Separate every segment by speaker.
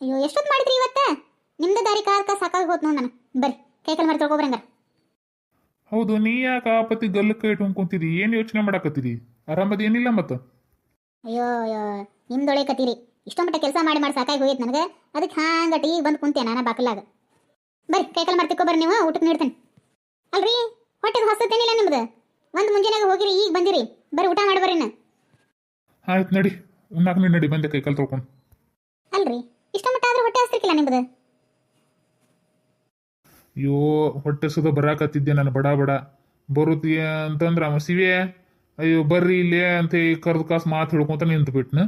Speaker 1: ಅಯ್ಯೋ ಎಷ್ಟೊತ್ತು ಮಾಡಿದ್ರಿ ಇವತ್ತ? ನಿಮ್ದು ದಾರಿ ಕಾರ್ಕ ಸಾಕಾಗಿ ಹೋದ್ ನೋಡ್ ನಾನು ಬರ್ರಿ ಕೈಕಲ್ ಕಾಲು ಮಾಡಿ ತೊಳ್ಕೊಬ್ರಂಗ.
Speaker 2: ಹೌದು ನೀ ಯಾಕ ಆಪತ್ತಿ ಗಲ್ಲಕ್ಕೆ ಕೈ ಕುಂತಿದಿ? ಏನು ಯೋಚನೆ ಮಾಡಾಕತ್ತಿದಿ ಆರಾಮದ ಏನಿಲ್ಲ ಮತ್ತ?
Speaker 1: ಅಯ್ಯೋ ಅಯ್ಯೋ ನಿಮ್ದೊಳೆ ಕತ್ತೀರಿ ಇಷ್ಟೊಂದು ಮಟ್ಟ ಕೆಲಸ ಮಾಡಿ ಮಾಡಿ ಸಾಕಾಗಿ ಹೋಗಿತ್ತು ನನಗೆ. ಅದಕ್ಕೆ ಹಾಂಗ ಟೀ ಬಂದು ಕುಂತೆ ನಾನು ಬಾಕಲಾಗ. ಬರ್ರಿ ಕೈಕಲ್ ಕಾಲು ಮಾಡಿ ಬರ್ರಿ ನೀವು ಊಟಕ್ಕೆ ನೀಡ್ತೇನೆ. ಅಲ್ರಿ ಹೊಟ್ಟೆಗೆ ಹೊಸತೇನಿಲ್ಲ ನಿಮ್ದು? ಒಂದು ಮುಂಜಾನೆಗೆ ಹೋಗಿರಿ ಈಗ ಬಂದಿರಿ. ಬರ್ರಿ ಊಟ ಮಾಡಿ ಬರ್ರಿ
Speaker 2: ಆಯ್ತು ನಡಿ ಉಣ್ಣಾಕ ನಡಿ ಬಂದೆ ಕೈಕಲ್ ಕಾಲು ತೊಳ್ಕೊಂಡು.
Speaker 1: ಅಲ್ರಿ. ಇಷ್ಟ ಮಟ್ಟ ಆದ್ರೆ ಹೊಟ್ಟೆ ಹಸ್ತಿರ್ಕಿಲ್ಲ ನಿಮ್ದು?
Speaker 2: ಅಯ್ಯೋ ಹೊಟ್ಟೆ ಸುದ ಬರಾಕತ್ತಿದ್ದೆ ನಾನು ಬಡ ಬಡ. ಬರುತ್ತೀಯ ಅಂತಂದ್ರ ಅವ ಸಿವೆ ಅಯ್ಯೋ ಬರ್ರಿ ಇಲ್ಲೇ ಅಂತ ಕರ್ದು ಕಾಸು ಮಾತು ಹೇಳ್ಕೊಂತ ನಿಂತು ಬಿಟ್ನ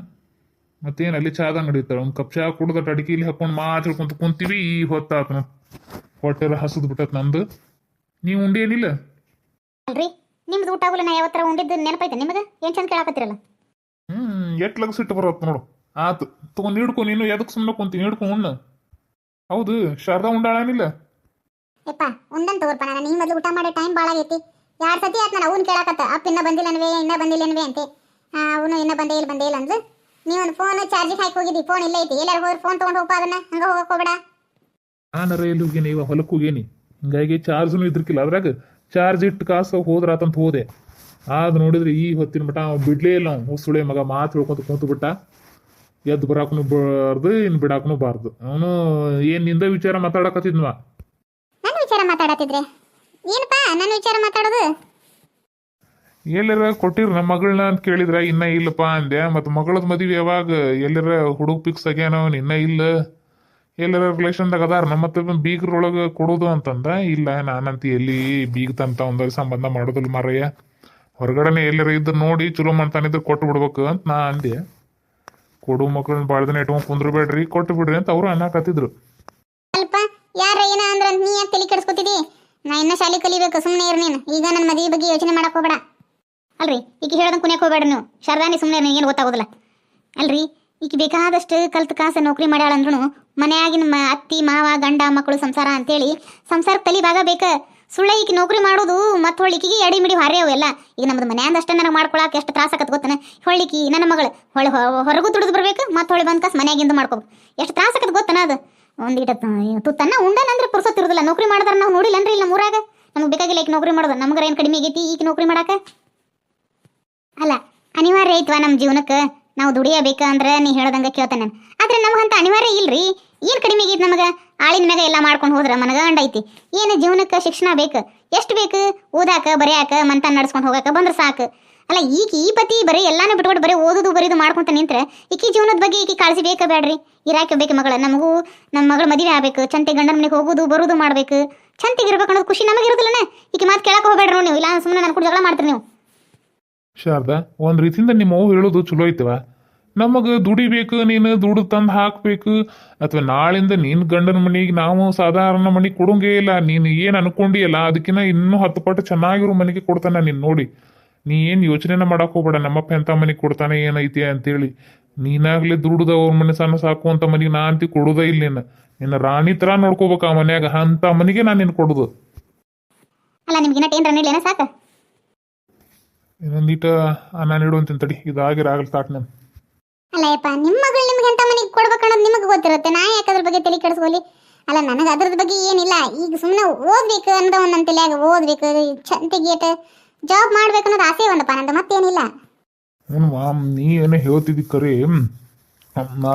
Speaker 2: ಮತ್ತೇನು ಅಲ್ಲಿ ಚಾದ ನಡೀತಾಳೆ ಒಂದು ಕಪ್ ಚಾ ಕುಡ್ದ ಇಲ್ಲಿ ಹಾಕೊಂಡು ಮಾತು ಹೇಳ್ಕೊಂತ ಕುಂತೀವಿ ಈ ಹೊತ್ತಾತನ. ಹೊಟ್ಟೆಲ್ಲ ಹಸದ್ ಬಿಟ್ಟತ್ ನಂದು. ನೀವು ಉಂಡೇನಿಲ್ಲ
Speaker 1: ಅಲ್ರಿ ನಿಮ್ದು ಊಟ ಆಗುಲ್ಲ ನಾ ಯಾವತ್ತರ ಉಂಡಿದ್ದು ನೆನಪೈತೆ ನಿಮಗೆ? ಏನು ಚಂದ ಕೇಳಾಕತ್ತಿರಲ್ಲ?
Speaker 2: ಹ್ಮ್ ಎಟ್ ಲಗ್ಸಿಟ್ಟು ಬರತ್ ನೋಡು. ಆತು ತಗೊಂಡು ಹಿಡ್ಕೊ ನೀನು ಎದಕ್ಕೆ ಸುಮ್ಮನೆ ಕುಂತೀನಿ? ಹಿಡ್ಕೊ ಉಣ್ಣ. ಹೌದು ಶಾರದಾ ಉಂಡಾಳಿಲ್ಲ
Speaker 1: ಯಪ್ಪ ಉಂಡನ್ ತಗೋರ್ಪ ನಾನು. ಮೊದಲು ಊಟ ಮಾಡೋ ಟೈಮ್ ಭಾಳ ಆಗೈತಿ ಎರಡು ಸತಿ ಆತ್ ನಾನು ಅವ್ನು ಕೇಳಾಕತ್ತ? ಅಪ್ಪ ಇನ್ನ ಬಂದಿಲ್ಲನ್ವೇ ಇನ್ನ ಬಂದಿಲ್ಲನ್ವೇ ಅಂತೆ. ಅವನು ಇನ್ನ ಬಂದೇ ಇಲ್ಲ ಬಂದೇ ಇಲ್ಲ ಅಂದ್ಲು. ನೀವೊಂದು ಫೋನ್ ಚಾರ್ಜಿಗೆ ಹಾಕಿ ಹೋಗಿದ್ದಿ ಫೋನ್ ಇಲ್ಲ ಐತಿ. ಎಲ್ಲಾರು ಹೋಗಿ ಫೋನ್ ತೊಗೊಂಡು ಹೋಗಪ್ಪ ಅದನ್ನ. ಹಂಗ ಹೋಗಕ್ ಹೋಗ್ಬೇಡ.
Speaker 2: ನಾನರ ಎಲ್ಲಿ ಹೋಗೇನಿ? ಇವ ಹೊಲಕ್ಕೆ ಹೋಗೇನಿ. ಹಿಂಗಾಗಿ ಚಾರ್ಜ್ನು ಇದ್ರಕಿಲ್ಲ. ಅದ್ರಾಗ ಚಾರ್ಜ್ ಇಟ್ಟು ಕಾಸು ಹೋದ್ರಾತಂತ ಹೋದೆ. ಆದ್ ನೋಡಿದ್ರೆ ಈ ಹೊತ್ತಿನ ಮಟ ಬಿಡ್ಲೇ ಇಲ್ಲ. ಅವ್ನು ಸುಳೆ ಮಗ ಮಾತು ಹೇಳ್ಕೊಂತ ಕುಂತು ಬಿಟ್ಟ ಎದ್ದು ಬರಾಕನು ಬಾರ್ದು ಇನ್ನು ಬಿಡಾಕನು ಬಾರ್ದು. ಅವನು ಏನ್ನಿಂದ ವಿಚಾರ ಮಾತಾಡಕತ್ತಿದ್ವ
Speaker 1: ನನ್ನ ವಿಚಾರ ಮಾತಾಡತ್ತಿದ್ರೆ ಏನಪ್ಪ ನನ್ನ ವಿಚಾರ ಮಾತಾಡೋದು?
Speaker 2: ಎಲ್ಲರ ಕೊಟ್ಟಿರ್ ನಮ್ಮ ಮಗಳನ್ನ ಅಂತ ಕೇಳಿದ್ರ ಇನ್ನ ಇಲ್ಲಪ್ಪ ಅಂದೆ. ಮತ್ತು ಮಗಳದ ಮದುವೆ ಯಾವಾಗ? ಎಲ್ಲರ ಹುಡುಗ ಪಿಕ್ಸ್ ಆಗ್ಯಾನ ಅವ್ನು ಇನ್ನ ಇಲ್ಲ. ಎಲ್ಲರ ರಿಲೇಷನ್ದಾಗ ಅದಾರ. ನಮ್ಮ ಮತ್ತೆ ಬೀಗ್ರೊಳಗೆ ಕೊಡೋದು ಅಂತಂದ. ಇಲ್ಲ ನಾನಂತ ಎಲ್ಲಿ ಬೀಗ್ತಂತ ಒಂದ ಸಂಬಂಧ ಮಾಡೋದಿಲ್ಲ ಮಾರಯ್ಯ. ಹೊರಗಡೆನೆ ಎಲ್ಲರ ಇದ್ದು ನೋಡಿ ಚಲೋ ಮಾಡ್ತಾನಿದ್ರೆ ಕೊಟ್ಟು ಬಿಡ್ಬೇಕು ಅಂತ ನಾ ಅಂದೆ. ಕೊಡು ಮಕ್ಕಳನ್ನ ಭಾಳ ದಿನ ಇಟ್ಕೊಂಡು ಕುಂದ್ರಬೇಡ್ರಿ. ಕೊಟ್ಟು ಬಿಡ್ರಿ ಅಂತ ಅವರು ಅನ್ನಕತ್ತಿದ್ರು.
Speaker 1: ಅಲ್ಪ, ಯಾರ ಏನ ಅಂದ್ರ ನೀ ಯಾಕೆ ತಲೆ ಕೆಡಿಸ್ಕೊತಿದಿ? ನಾ ಇನ್ನ ಶಾಲೆ ಕಲಿಬೇಕು ಸುಮ್ಮನೆ ಇರು ನೀನು. ಈಗ ನನ್ನ ಮದುವೆ ಬಗ್ಗೆ ಯೋಚನೆ ಮಾಡಕ್ ಹೋಗ್ಬೇಡ. ಅಲ್ರಿ ಈಗ ಹೇಳ್ದಂಗೆ ಕುಣಿಯಕ್ ಹೋಗ್ಬೇಡ ನೀವು. ಶಾರದಾನಿ ಸುಮ್ಮನೆ ಏನು ಗೊತ್ತಾಗೋದಿಲ್ಲ. ಅಲ್ರಿ ಈಗ ಬೇಕಾದಷ್ಟು ಕಲ್ತ್ ಕಾಸ ನೌಕರಿ ಮಾಡ್ಯಾಳ ಅಂದ್ರೂ ಮನೆಯಾಗಿನ ಮ ಅತ್ತಿ, ಮಾವ, ಗಂಡ ಮಕ್ಕಳು ಸಂಸಾರ ಅಂತೇಳಿ ಸಂಸಾರಕ್ಕೆ ತಲಿ ಭಾಗ ಬೇಕ. ಸುಳ್ಳ ಈಗ ನೌಕರಿ ಮಾಡೋದು ಮತ್ತೆ ಹೊಳ್ಳಿಕಿಗೆ ಎಡಿ ಮಿಡಿ ಹಾರೇ ಅವೆಲ್ಲ ಈಗ ನಮ್ದು ಮನೆಯಿಂದ ಅಷ್ಟೇ ನನಗೆ ಮಾಡ್ಕೊಳಕ್ಕೆ ಎಷ್ಟು ತ್ರಾಸ ಆಗತ್ತೆ ಗೊತ್ತನ? ಹೊಳ್ಳಿಕಿ, ನನ್ನ ಮಗಳು, ಹೊಳೆ ಹೊರಗೂ ದುಡಿದು ಬರ್ಬೇಕು, ಮತ್ತೆ ಹೊಳೆ ಬಂದ ಕಾಸು ಮನ್ಯಾಗಿಂದ ಮಾಡ್ಕೋಬೇಕು. ಎಷ್ಟು ತ್ರಾಸ ಆಕತ್ ಗೊತ್ತನ ಅದು? ಒಂದೀಟ ತುತ್ತನ್ನ ಉಂಡನಂದ್ರೆ ಪುರ್ಸತ್ತಿರೋದಿಲ್ಲ ನೌಕರಿ ಮಾಡಿದ್ರೆ ನಾವು ನೋಡಿಲ್ಲನ್ರಿ ಇಲ್ಲ ಮೂರಾಗ ನಮ್ಗೆ ಬೇಕಾಗಿಲ್ಲ ಈಗ ನೌಕರಿ ಮಾಡೋದು. ನಮ್ಗೆ ಏನು ಕಡಿಮೆ ಆಗೈತಿ ಈಗ ನೌಕರಿ ಮಾಡಾಕ? ಅಲ್ಲ, ಅನಿವಾರ್ಯ ಐತ್ವಾ ನಮ್ಮ ಜೀವನಕ್ಕೆ ನಾವು ದುಡಿಯಬೇಕು ಅಂದ್ರೆ ನೀ ಹೇಳ್ದಂಗೆ ಕೇಳ್ತಾನೆ ಆದ್ರೆ ನಮಗಂತ ಅನಿವಾರ್ಯ ಇಲ್ರಿ. ಏನು ಕಡಿಮೆ ಆಗೈತಿ ನಮಗ? ಆಳಿನ ಮ್ಯಾಗ ಎಲ್ಲ ಮಾಡ್ಕೊಂಡು ಹೋದ್ರ ಮನಗಂಡ ಐತಿ. ಏನು ಜೀವನಕ್ಕೆ ಶಿಕ್ಷಣ ಬೇಕು? ಎಷ್ಟು ಬೇಕು? ಓದಾಕ, ಬರೆಯಾಕ ಮಂತ ನಡ್ಸ್ಕೊಂಡು ಹೋಗಾಕ ಬಂದ್ರೆ ಸಾಕು. ಅಲ್ಲ ಈಗ ಈ ಪತಿ ಬರೀ ಎಲ್ಲಾನು ಬಿಟ್ಕೊಂಡು ಬರೀ ಓದುದು ಬರೀದು ಮಾಡ್ಕೊಂತ ನಿಂತ್ರೆ ಈಕಿ ಜೀವನದ ಬಗ್ಗೆ ಈಕಿ ಕಾಳಜಿ ಬೇಕಾ ಬೇಡ್ರಿ ಇರಾಕೆ ಬೇಕು ಮಗಳ. ನಮಗೂ ನಮ್ಮ ಮಗಳ ಮದುವೆ ಆಗ್ಬೇಕು. ಚಂತೆ ಗಂಡನ ಮನೆಗೆ ಹೋಗೋದು, ಬರೋದು ಮಾಡ್ಬೇಕು. ಚಂತಿಗೆ ಇರ್ಬೇಕು ಅನ್ನೋದು ಖುಷಿ ನಮಗೆ ಇರುದಿಲ್ಲನ? ಈಕಿ ಮಾತು ಕೇಳಕ್ಕೆ ಹೋಗ್ಬೇಡ್ರಿ ನೀವು. ಇಲ್ಲ ಸುಮ್ಮನೆ ನಾನು ಕೂಡ ಜಗಳ ಮಾಡ್ತೀರಿ ನೀವು.
Speaker 2: ಶಾರದಾ, ಒಂದ್ ರೀತಿಯಿಂದ ನಿಮ್ಮ ಹೇಳೋದು ಚಲೋ ಐತವ? ನಮಗ ದುಡಿಬೇಕು ನೀನು ದುಡ್ದು ತಂದು ಹಾಕ್ಬೇಕು. ಅಥವಾ ನಾಳಿಂದ ನಿನ್ನ ಗಂಡನ ಮನೆಗೆ ನಾವು ಸಾಧಾರಣ ಮನೆಗೆ ಕೊಡಂಗೇ ಇಲ್ಲ. ನೀನು ಏನು ಅನ್ಕೊಂಡಿಯಲ್ಲ ಅದಕ್ಕಿಂತ ಇನ್ನೂ ಹತ್ತು ಪಟ್ಟು ಚೆನ್ನಾಗಿರೋ ಮನೆಗೆ ಕೊಡ್ತಾನೆ ನೀನು ನೋಡಿ. ನೀ ಏನು ಯೋಚನೆನ ಮಾಡಕ್ ಹೋಗ್ಬೇಡ. ನಮ್ಮಪ್ಪ ಎಂಥ ಮನೆಗೆ ಕೊಡ್ತಾನೆ ಏನೈತಿ ಅಂತೇಳಿ. ನೀನಾಗ್ಲೇ ದುಡ್ದು ಅವ್ರ ಮನೆ ಸಣ್ಣ ಸಾಕುವಂತ ಮನೆಗೆ ನಾ ಅಂತಿ ಕೊಡೋದೇ ಇಲ್ಲ ನಿನ್ನ ನಿನ್ನ ರಾಣಿ ತರ ನೋಡ್ಕೋಬೇಕು ಆ ಮನ್ಯಾಗ. ಅಂತ ಮನೆಗೆ ನಾನು ನಿನ್ನ ಕೊಡೋದು.
Speaker 1: ಅಲ್ಲ ನಿಮ್ಗೆ ಇನ್ನೂ ಟೇನ್ ರನ್ ಇಲ್ಲ ಸಾಕ?
Speaker 2: ಇನ್ನೊಂದೀಟ ಅನ್ನ ನೀಡು ತಡಿ. ಇದಾಗಿರ ಆಗಲ್ ಸಾಕು ನಾನು.
Speaker 1: ಅಲ್ಲ ಯಪ್ಪ ನಿಮ್ಮ ಮಗಳು ನಿಮ್ಗೆ ಎಂತ ಮನೆಗೆ ಕೊಡ್ಬೇಕು ಅನ್ನೋದು ನಿಮಗೆ ಗೊತ್ತಿರುತ್ತೆ. ನಾ ಯಾಕೆ ಅದ್ರ ಬಗ್ಗೆ ತಲೆ ಕೆಡಿಸ್ಕೊಲಿ ಅಲ್ಲ ನನಗೆ ಅದ್ರ ಬಗ್ಗೆ ಏನಿಲ್ಲ. ಈಗ ಸುಮ್ಮನೆ ಓದ್ಬೇಕು ಅನ್ನೋದು ಒಂದು ನನ್ನ ತಲೆಯಾಗ ಓದ್ಬೇಕು ಚಂತಿಗೇಟ್ ಜಾಬ್ ಮಾಡ್ಬೇಕು ಅನ್ನೋದು ಆಸೆ ಒಂದಪ್ಪ ನಂದು ಮತ್ತೇನಿಲ್ಲ.
Speaker 2: ಹ್ಞೂ ಮಾಮ್ ನೀ ಏನೋ ಹೇಳ್ತಿದ್ದಿ ಕರೆ.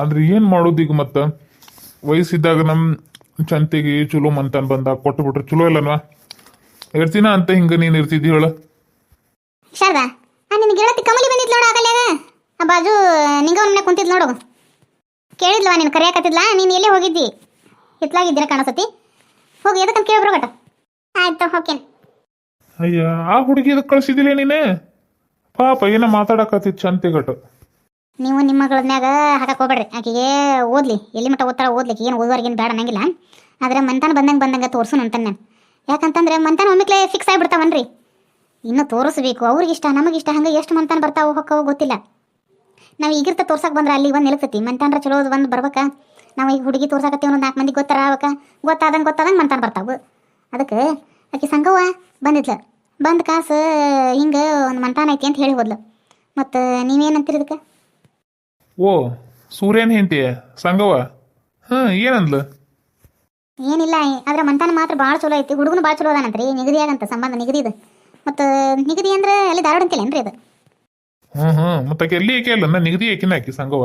Speaker 2: ಆದ್ರೆ ಏನು ಮಾಡೋದು ಈಗ ಮತ್ತೆ? ವಯಸ್ಸಿದ್ದಾಗ ನಮ್ಮ ಚಂತಿಗೆ ಚಲೋ ಮಂತನ್ ಬಂದ ಕೊಟ್ಟು ಬಿಟ್ರೆ ಚಲೋ ಇಲ್ಲನ್ವಾ? ಇರ್ತೀನ ಅಂತ ಹಿಂಗೆ ನೀನು ಇರ್ತಿದ್ದಿ ಹೇಳ.
Speaker 1: ಶಾರದಾ ಆ ನಿನ್ನ ಗೆಳತಿ ಕಮಲಿ ಬಂದಿದ್ ನೋಡು ಆಗಲ್ಯಾಗ ಆ ಬಾಜು ನಿಂಗವನ ಮನೆ ಕುಂತಿದ್ ನೋಡು. ಕೇಳಿದ್ಲವ ನೀನು ಕರೆಯಕತ್ತಿದ್ಲ? ನೀನು ಎಲ್ಲಿ ಹೋಗಿದ್ದಿ? ಹಿತ್ಲಾಗಿದ್ದೀರ ಕಾಣಸತಿ ಹೋಗಿ ಎದಕ್ಕಂತ ಕೇಳಿ ಬರೋಗಟ ಆಯ್ತು ಹೋಕೇನ್
Speaker 2: ಅಯ್ಯ ಆ ಹುಡುಗಿ ಇದಕ್ಕೆ ಕಳ್ಸಿದಿಲ್ಲ ನೀನೆ? ಪಾಪ ಏನೋ ಮಾತಾಡಕತ್ತಿತ್ತು ಚಂತೆಗಟ್ಟು.
Speaker 1: ನೀವು ನಿಮ್ಮ ಮಗಳ ಮ್ಯಾಗ ಹಾಕಕ್ ಹೋಗ್ಬೇಡ್ರಿ. ಆಕೆಗೆ ಓದ್ಲಿ ಎಲ್ಲಿ ಮಟ್ಟ ಓದ್ತಾಳ ಓದ್ಲಿಕ್ಕೆ ಏನು ಓದುವರ್ಗೇನು ಬೇಡ ಅನ್ನಂಗಿಲ್ಲ. ಆದ್ರೆ ಮಂತಾನ ಬಂದಂಗೆ ಬಂದಂಗೆ ತೋರಿಸು ಅಂತಾನೆ ನಾನು ಯಾಕಂತಂದ್ರೆ ಮಂತಾನ ಒಮ್ಮಿಕ್ಲೆ ಫಿಕ್ಸ್ ಆಗಿಬಿಡ್ತಾವನ್ರಿ. ಇನ್ನು ತೋರಿಸ್ಬೇಕು ಅವ್ರಿಗಿಷ್ಟ ನಮಗಿಷ್ಟ ಹಂಗೆ ಎಷ್ಟು ಮಂತಾನ ಬರ್ತಾವೋ ಹೊಕ್ಕವೋ ಗೊತ್ತಿಲ್ಲ. ನಾವು ಈಗಿರ್ತ ತೋರ್ಸಕ್ ಬಂದ್ರೆ ಅಲ್ಲಿ ಒಂದು ನಿಲ್ತೈತಿ ಮಂತಾನ್ರ ಚಲೋ ಬಂದು ಬರ್ಬೇಕಾ. ನಾವು ಈಗ ಹುಡುಗಿ ತೋರ್ಸಕತ್ತೀವಿ ಒಂದು ನಾಲ್ಕು ಮಂದಿ ಗೊತ್ತಾರ ಅವಕ್ಕ ಗೊತ್ತಾದಂಗೆ ಗೊತ್ತಾದಂಗೆ ಮಂತಾನ ಬರ್ತಾವು. ಅದಕ್ಕೆ ಆಕೆ ಸಂಗವ್ವ ಬಂದಿದ್ಲು. ಬಂದ ಕಾಸು ಹಿಂಗೆ ಒಂದು ಮಂತಾನ ಐತಿ ಅಂತ ಹೇಳಿ ಹೋದ್ಲು. ಮತ್ತು ನೀವೇನಂತೀರಿ ಇದಕ್ಕೆ?
Speaker 2: ಓ ಸೂರ್ಯನ್ ಹೆಂಡತಿ ಸಂಗವ ಹಾಂ ಏನಂದ್ಲು?
Speaker 1: ಏನಿಲ್ಲ ಆದ್ರೆ ಮಂತಾನ ಮಾತ್ರ ಭಾಳ ಚಲೋ ಐತಿ. ಹುಡುಗನು ಭಾಳ ಚಲೋ ಅದಾನಂತ್ರಿ. ನಿಗದಿ ಆಗಂತ ಸಂಬಂಧ ನಿಗದಿ ಇದು ಮತ್ತು ನಿಗದಿ ಅಂದ್ರೆ ಅಲ್ಲಿ ಧಾರವಾಡ ಅಂತಿಲ್ಲೇನ್ರಿ ಅದು?
Speaker 2: ಆಕೆ ಎಲ್ಲಿ ಏಕೆ ಅಲ್ಲ ನಾ ನಿಗದಿ ಆಕಿ ಸಂಗವ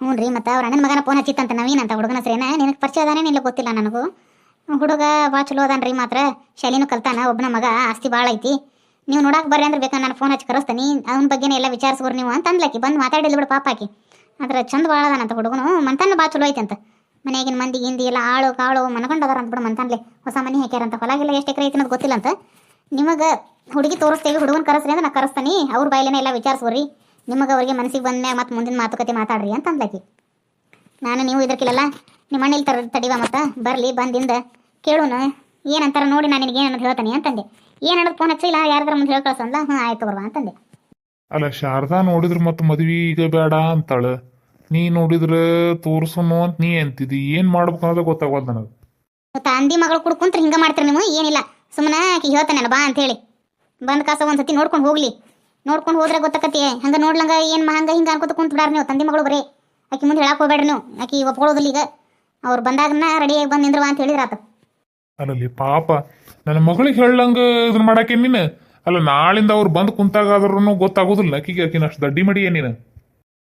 Speaker 1: ಹ್ಞೂ ರೀ, ಮತ್ತು ಅವ್ರ ಅಣ್ಣನ ಮಗನ ಫೋನ್ ಹಚ್ಚಿತ್ತಂತ ಅಂತ ಹುಡುಗನ ಹೆಸರೇನ? ನಿನಗೆ ಪರಿಚಯ ಅದಾನೆ ಇಲ್ಲ ಗೊತ್ತಿಲ್ಲ ನನಗೂ? ಹುಡುಗ ಭಾಳ ಚಲೋ ಅದಾನ್ರಿ ಮಾತ್ರ. ಶಾಲಿನೂ ಕಲ್ತಾನ, ಒಬ್ಬನ ಮಗ ಆಸ್ತಿ ಭಾಳ ಐತಿ. ನೀವು ನೋಡಕ್ಕೆ ಬರ್ರಿ ಅಂದ್ರೆ ಬೇಕಾದ್ರೆ ನಾನು ಫೋನ್ ಹಚ್ಚಿ ಕರೆಸ್ತೀನಿ. ಅವನ ಬಗ್ಗೆನೇ ಎಲ್ಲ ವಿಚಾರಿಸ್ಬೋರು ನೀವು ಅಂತ ಅಂದ್ಲಾಕಿ ಬಂದು ಮಾತಾಡಿಲ್ಲ ಬಿಡು ಪಾಪ ಆಕಿ. ಆದ್ರೆ ಚಂದ ಭಾಳ ಅದಾನಂತ ಹುಡುಗನು. ಮಂತಾನ ಭಾಳ ಚಲೋ ಐತೆ ಅಂತ. ಮನೆಯಾಗಿನ ಮಂದಿ ಹಿಂದಿ ಎಲ್ಲ ಆಳು ಕಾಳು ಮನ್ಕೊಂಡು ಅದಾರ ಅಂತ ಬಿಡು ಮಂತನ್ಲೆ. ಹೊಸ ಮನೆ ಹಾಕ್ಯಾರಂತ. ಹೊಲಾಗಿಲ್ಲ, ಎಷ್ಟು ಎಕರೆ ಐತಿ ಅನ್ನೋದು ಗೊತ್ತಿಲ್ಲ ಅಂತ. ನಿಮಗೆ ಹುಡುಗಿ ತೋರಿಸ್ತೇವೆ ಹುಡುಗನ ಕರೆಸ್ರಿ ಅಂದ್ರೆ ನಾ ಕರೆಸ್ತಾನೆ. ಅವ್ರ ಬಾಯಿಲೇನೆ ಎಲ್ಲ ವಿಚಾರಿಸ್ಬೋರಿ ನಿಮಗೆ ಅವ್ರಿಗೆ ಮನಸ್ಸಿಗೆ ಬಂದ್ಮ್ಯಾಗ ಮತ್ತೆ ಮುಂದಿನ ಮಾತುಕತೆ ಮಾತಾಡ್ರಿ ಅಂತ ಅಂದ್ಲಾಕಿ. ನಾನು ನೀವು ಇದ್ರಕ್ಕಿಲ್ಲಲ್ಲ ನಿಮ್ಮ ಮನೇಲಿ ತರ ತಡಿವ ಮತ್ತೆ? ಬರಲಿ ಬಂದಿಂದ ಕೇಳೋಣ ಏನಂತಾರ ನೋಡಿ ನಾನು ನಿನಗೆ ಏನನ್ನೋದು ಹೇಳ್ತಾನೆ ಅಂತಂದೆ. ಏನು ಅನ್ನೋದು ಫೋನ್ ಹಚ್ಚಿಲ್ಲ ಯಾರ್ದಾರ ಮುಂದೆ ಹೇಳಿ ಕಳ್ಸಂದ್ಲ ಹ್ಞೂ ಆಯ್ತು ಬರ್ವಾ ಅಂತಂದೆ.
Speaker 2: ಅಲ್ಲ ಶಾರದಾ ನೋಡಿದ್ರ ಮತ್ತೆ ಮದ್ವಿ ಈಗ ಬೇಡ ಅಂತಾಳ. ನೀ ನೋಡಿದ್ರೆ ತೋರಿಸೋನು ಅಂತ ನೀ ಅಂತಿದಿ. ಏನು ಮಾಡ್ಬೇಕು ಅನ್ನೋದು ಗೊತ್ತಾಗೋದು ನನಗೆ.
Speaker 1: ಮತ್ತು ಅಂದಿ ಮಗಳು ಕುಡ್ಕೊಂತ ಹಿಂಗೆ ಮಾಡ್ತೀರಿ ನೀವು? ಏನಿಲ್ಲ. ಸುಮ್ಮನೆ ಆಕಿ ಹೇಳ್ತಾನಲ್ಲ ಬಾ ಅಂತೇಳಿ ಬಂದ ಕಾಸ ಒಂದು ಸತಿ ನೋಡ್ಕೊಂಡು ಹೋಗ್ಲಿ. ನೋಡ್ಕೊಂಡು ಹೋದ್ರೆ ಗೊತ್ತಾಕತಿ ಹಂಗೆ ನೋಡ್ಲಂಗ ಏನು ಹಂಗೆ ಹಿಂಗೆ ಅನ್ಕೋತ ಕುಂತ ಬಿಡಾರ ನೀವು ತಂದಿ ಮಗಳು ಬರೀ. ಆಕಿ ಮುಂದೆ ಹೇಳಕ್ಕೆ ಹೋಗ್ಬೇಡ್ರಿ ನೀವು. ಆಕಿ ಒಪ್ಕೊಳ್ಳೋದಿಲ್ಲ ಈಗ. ಅವ್ರು ಬಂದಾಗನ ರೆಡಿಯಾಗಿ ಬಂದು ನಿಂದ್ರವಾ ಅಂತ ಹೇಳಿದ್ರಾತ.
Speaker 2: ಅಲ್ಲಲ್ಲಿ ಪಾಪ ನನ್ನ ಮಗಳಿಗೆ ಹೇಳಂಗ ಇದನ್ನ ಮಾಡಕ್ಕೆ ನೀನು? ಅಲ್ಲ ನಾಳಿಂದ ಅವ್ರು ಬಂದು ಕುಂತಾಗಾದ್ರೂ ಗೊತ್ತಾಗೋದಿಲ್ಲ. ಆಕಿಗೆ ಆಕಿನ ಅಷ್ಟು ದಡ್ಡಿ ಮಡಿ ಏನಿನ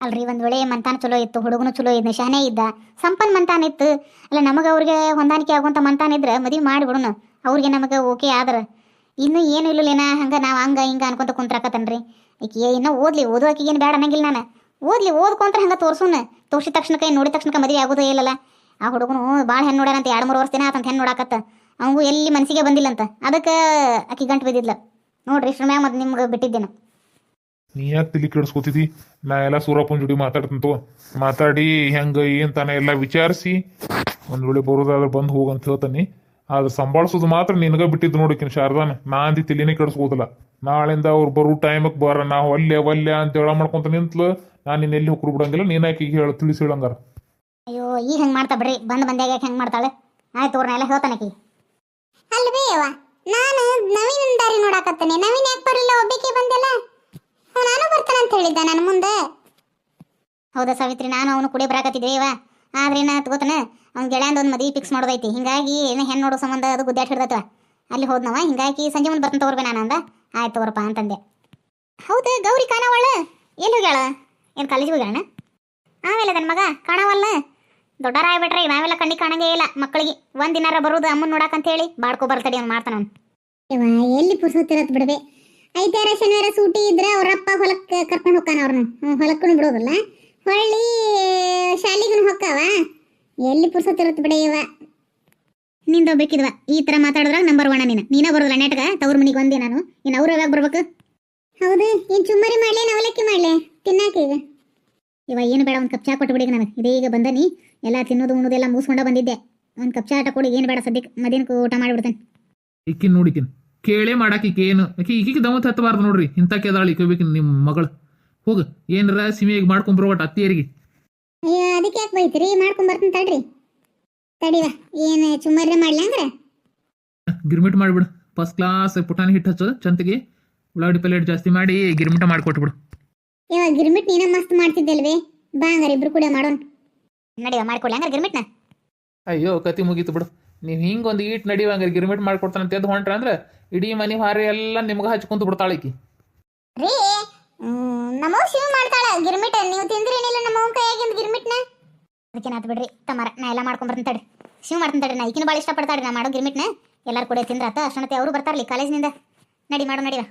Speaker 1: ಅಲ್ರಿ ಒಂದ್ ವೇಳೆ ಮಂತಾನ ಚಲೋ ಇತ್ತು ಹುಡುಗನು ಚಲೋ ಇದ್ದ ಶಾನೆ ಇದ್ದ. ಸಂಪನ್ ಮಂತಾನ ಇತ್ತು. ಅಲ್ಲ ನಮಗ ಅವ್ರಿಗೆ ಹೊಂದಾಣಿಕೆ ಆಗುವಂತ ಮಂತಾನ ಇದ್ರೆ ಮಾಡಿ ಮಾಡಿಬಿಡುನು. ಅವ್ರಿಗೆ ನಮಗೆ ಓಕೆ ಆದ್ರೆ. ಇನ್ನು ಏನು ಇಲ್ಲಲೇನ ಹಂಗೆ ನಾವು ಹಂಗೆ ಹಿಂಗೆ ಅನ್ಕೊಂತ ಕುಂತ್ರಾಕತ್ತನ್ರಿ. ಈಕೆ ಇನ್ನೂ ಓದ್ಲಿ ಓದೋಕಿಗೆ ಏನು ಬೇಡ ಅನ್ನಂಗಿಲ್ಲ ನಾನು. ಓದ್ಲಿ, ಓದ್ಕೊಂತ್ರ ಹಂಗೆ ತೋರ್ಸೂನು. ತೋರ್ಸಿದ ತಕ್ಷಣಕ್ಕೆ ನೋಡಿದ ತಕ್ಷಣಕ್ಕೆ ಮದುವೆ ಆಗೋದೇ ಇಲ್ಲಲ್ಲ ಆ ಹುಡುಗನು ಭಾಳ ಹೆಣ್ಣು ನೋಡ್ಯಾನಂತ ಎರಡು ಮೂರು ವರ್ಷ ದಿನ ಆತಂತ ಹೆಣ್ಣು ನೋಡಾಕತ್ತ. ಅವಂಗೂ ಎಲ್ಲಿ ಮನಸ್ಸಿಗೆ ಬಂದಿಲ್ಲಂತ. ಅದಕ್ಕೆ ಆಕಿ ಗಂಟು ಬಿದ್ದಿದ್ಲ. ನೋಡ್ರಿ ಇಷ್ಟ್ರ ಮ್ಯಾಗ ಮತ್ತೆ ನಿಮ್ಗೆ ಬಿಟ್ಟಿದ್ದೇನು.
Speaker 2: ನೀ ಯಾಕೆ ತಿಳಿ ಕೆಡಿಸ್ಕೊತಿದಿ? ನಾ ಎಲ್ಲ ಸೂರಪ್ಪನ ಜೋಡಿ ಮಾತಾಡ್ತಂತು ಮಾತಾಡಿ ಹೆಂಗೆ ಏನ್ ತಾನೆ ಎಲ್ಲ ವಿಚಾರಿಸಿ. ಒಂದು ವೇಳೆ ಬರೋದಾದ್ರೆ ಬಂದು ಹೋಗಂತ ಹೇಳ್ತಾನೆ. ಆದ್ರೆ ಸಂಭಾಳಿಸೋದು ಮಾತ್ರ ನಿನಗ ಬಿಟ್ಟಿದ್ದು ನೋಡಿಕಿನ ಶಾರದಾನ. ನಾ ಅಂದಿ ತಲೆನೇ ಕೆಡಿಸ್ಕೋದಿಲ್ಲ ನಾಳಿಂದ ಅವ್ರು ಬರೋ ಟೈಮಕ್ಕೆ ಬರ ನಾ ಒಲ್ಲೆ ಒಲ್ಲೆ ಅಂತ ಹೇಳ ಮಾಡ್ಕೊಂತ ನಿಂತ್ಲು ನಾನು ನಿನ್ನ ಎಲ್ಲಿ ಹುಕ್ರು ಬಿಡಂಗಿಲ್ಲ ನೀನಾಕಿ ಈಗ ಹೇಳ ತಿಳಿಸಿ ಹೇಳಂಗಾರ.
Speaker 1: ಅಯ್ಯೋ ಈಗ ಹೆಂಗ್ ಮಾಡ್ತಾ ಬಿಡ್ರಿ? ಬಂದ್ ಬಂದಾಗ ಯಾಕೆ ಹೆಂಗ್ ಮಾಡ್ತಾಳೆ? ಆಯ್ತು ಅವ್ರನ್ನ ಎಲ್ಲ ಹೇಳ್ತಾನಕಿ ಅಲ್ವೇ ಯವ್ವ ನಾನು ನವೀನ್ ದಾರಿ ನೋಡಾಕತ್ತೇನೆ. ನವೀನ್ ಯಾಕೆ ಬರಲಿಲ್ಲ? ಒಬ್ಬಕ್ಕೆ ಬಂದಿಲ್ಲ? ನಾನು ಬರ್ತಾನೆ ಅಂತ ಹೇಳಿದ್ದ ನನ್ನ ಮುಂದೆ. ಹೌದಾ ಸಾವಿತ್ರಿ ನಾನು ಅವನು ಕುಡಿ ಬರಾಕತ್ತಿದ್ದೆ ಇವ ಆದ್ರೆ ಏನ ಗೊತ್ತನ ಅವ್ನ ಗೆಳೆಯಂದ ಒಂದು ಮದುವೆ ಫಿಕ್ಸ್ ಮಾಡೋದೈತಿ. ಹಿಂಗಾಗಿ ಏನು ಹೆಣ್ಣು ನೋಡೋ ಸಂಬಂಧ ಅದು ಗುದ್ದಾಟ ಹಿಡ್ದತ್ವ ಅಲ್ಲಿ ಹೋದ್ನವ? ಹಿಂಗಾಗಿ ಸಂಜೆ ಮುಂದೆ ಬರ್ತಾನೆ ತಗೋರ್ಬೇ ನಾನು ಅಂದ. ಆಯ್ತು ತಗೋರಪ್ಪ ಅಂತಂದೆ. ಹೌದು, ಗೌರಿ ಕಾಣವಳ? ಎಲ್ಲಿ ಹೋಗ್ಯಾಳ? ಏನು ಕಾಲೇಜಿಗೆ ಹೋಗ್ಯಾಳ ಆಮೇಲೆ ನನ್ನ ಮಗ ಕಾಣವಲ್ಲ? ದೊಡ್ಡರ ಆಗ್ಬಿಟ್ರೆ ನಾವೆಲ್ಲ ಕಣ್ಣಿಗೆ ಕಾಣಂಗೇ ಇಲ್ಲ ಮಕ್ಕಳಿಗೆ. ಒಂದ್ ದಿನಾರ ಬರುದು ಅಮ್ಮನ್ ನೋಡಕ್ ಅಂತ ಹೇಳಿ ಬಾಡ್ಕೊ ಬರ್ತಡಿ ಅವ್ನು ಮಾಡ್ತಾನ ಎಲ್ಲಿ ಪುರ್ಸೋತಿರತ್ ಬಿಡವೆ ಐತಾರ, ಶನಿವಾರ ಸೂಟಿ ಇದ್ರೆ ಅವರಪ್ಪ ಹೊಲಕ್ಕೆ ಕರ್ಕೊಂಡು ಹೋಗ್ತಾನ ಅವ್ರನ್ನ ಹೊಲಕ್ಕೂ ಬಿಡೋದಿಲ್ಲ. ಹೊಳ್ಳಿ ಶಾಲಿಗೂ ಹೊಕ್ಕವ? ಎಲ್ಲಿ ಪುರ್ಸೋತಿರತ್ ಬಿಡ ಇವ. ನಿಂದ ಬೇಕಿದ್ವ. ಈ ತರ ಮಾತಾಡಿದ್ರಾಗ ನಂಬರ್ ಒಣ ನೀನು. ನೀನ ಬರೋದಿಲ್ಲ ನೆಟ್ಗ ತವ್ರ ಮನಿಗೆ ಬಂದೆ ನಾನು. ಇನ್ನು ಅವ್ರು ಯಾವಾಗ ಬರ್ಬೇಕು? ಹೌದು ಏನ್ ಚುಮ್ಮರಿ ಮಾಡ್ಲೆ ಅವಲಕ್ಕಿ ಮಾಡ್ಲೆ. ತಿನ್ನಾಕ ಈಗ. ಇವ ಏನು ಬೇಡ ಒಂದು ಕಪ್ ಚಾ ಕೊಟ್ಟು ಬಿಡಿಗೆ ನನಗೆ. ಈಗ ಬಂದನಿ. ಎಲ್ಲ ತಿನ್ನೋದು ಉಣ್ಣೋದು ಎಲ್ಲ ಮುಗಿಸ್ಕೊಂಡ ಬಂದಿದ್ದೆ. ಒಂದು ಕಪ್ ಚಾ ಕೊಡಿ ಏನು ಬೇಡ ಸದ್ಯಕ್ಕೆ ಮಧ್ಯಾಹ್ನಕ್ಕೆ ಊಟ ಮಾಡಿಬಿಡ್ತೇನೆ.
Speaker 3: ಈಕಿನ್ ನೋಡಿಕಿನ್ ಕೇಳೇ ಮಾಡಾಕಿಕೆ ಏನು ಆಕಿ ಈಕಿಗೆ ದಮತ್ ಹತ್ತಬಾರ್ದು ನೋಡ್ರಿ. ಇಂಥ ಕೆದಾಳಿ ಕೇಳ್ಬೇಕಿನ್ ನಿಮ್ಮ ಮಗಳು. ಹೋಗು. ಏನರ ಸಿಮಿಯಾಗಿ ಮಾಡ್ಕೊಂಬರೋ ಒಟ್ಟು ಅತ್ತಿಯರಿಗೆ.
Speaker 1: ಅಯ್ಯೋ ಅದಕ್ಕೆ ಯಾಕೆ ಬೈತೀರಿ? ಮಾಡ್ಕೊಂಡ್ ಬರ್ತೀನಿ ತಡ್ರಿ. ತಡಿವ ಏನು ಚುಮ್ಮರ್ರೆ ಮಾಡ್ಲಿ ಅಂದ್ರೆ
Speaker 3: ಗಿರ್ಮಿಟ್ ಮಾಡಿಬಿಡು. ಫಸ್ಟ್ ಕ್ಲಾಸ್ ಪುಟಾಣಿ ಹಿಟ್ಟು ಹಚ್ಚೋದು ಚಂತಿಗೆ. ಉಳ್ಳಾಗಡ್ಡಿ ಪಲ್ಲೆ ಜಾಸ್ತಿ ಮಾಡಿ ಗಿರ್ಮಿಟ ಮಾಡಿಕೊಟ್ಬಿಡು.
Speaker 1: ಇವಾಗ ಗಿರ್ಮಿಟ್ ನೀನ ಮಸ್ತ್ ಮಾಡ್ತಿದ್ದಲ್ವೇ? ಬಾ ಹಂಗಾರೆ ಇಬ್ರು ಕೂಡ ಮಾಡೋಣ. ನಡಿವ ಮಾಡ್ಕೊಡ್ಲಿ ಹಂಗಾರೆ ಗಿರ್ಮಿಟ್ನ?
Speaker 3: ಅಯ್ಯೋ ಕತಿ ಮುಗೀತು ಬಿಡು. ನೀವು ಹಿಂಗೆ ಒಂದು ಈಟ್ ಹಂಗಾರೆ ಗಿರ್ಮಿಟ್ ಮಾಡ್ಕೊಡ್ತಾನೆ ಅಂತ ಹೊಂಟ್ರ ಅಂದ್ರೆ ಇಡೀ ಮನೆ ಹಾರಿ ಎಲ್ಲ ನಿಮ್ಗೆ ಹಚ್ಕೊಂತ ಬಿಡ್ತಾಳೆ ಈಕಿ.
Speaker 1: ರೀ ನಮ್ಮವ್ ಶಿವ ಮಾಡ್ತಾಳ. ಗಿರ್ಮಿಟ್, ನೀವು ತಿಂದ್ರೇನಿಲ್ಲ ನಮ್ಮವ್ ಕೈಯಾಗಿಂದ ಗಿರ್ಮಿಟ್ನ? ಅದಕ್ಕೆ ನಾತ್ ಬಿಡ್ರಿ, ತಮಾರ, ನಾ ಎಲ್ಲ ಮಾಡ್ಕೊಂಡ್ ಬರ್ತೀನಿ ತಡ್ರಿ. ಶಿವ ಮಾಡ್ತೀನಿ ತಡ್ರಿ, ನಾ ಈಕಿನ ಭಾಳ ಇಷ್ಟಪಡ್ತಾಳ್ರಿ, ನಾ ಮಾಡೋ ಗಿರ್ಮಿಟ್ನ. ಎಲ್ಲರೂ ಕೂಡ ತಿಂದ್ರಾತ ಅಷ್ಟೊನ್ನತೆ ಅವರು ಬರ್ತಾರಲಿ ಕಾಲೇಜ್ನಿಂದ. ನಡಿ ಮಾಡೋ, ನಡಿವ.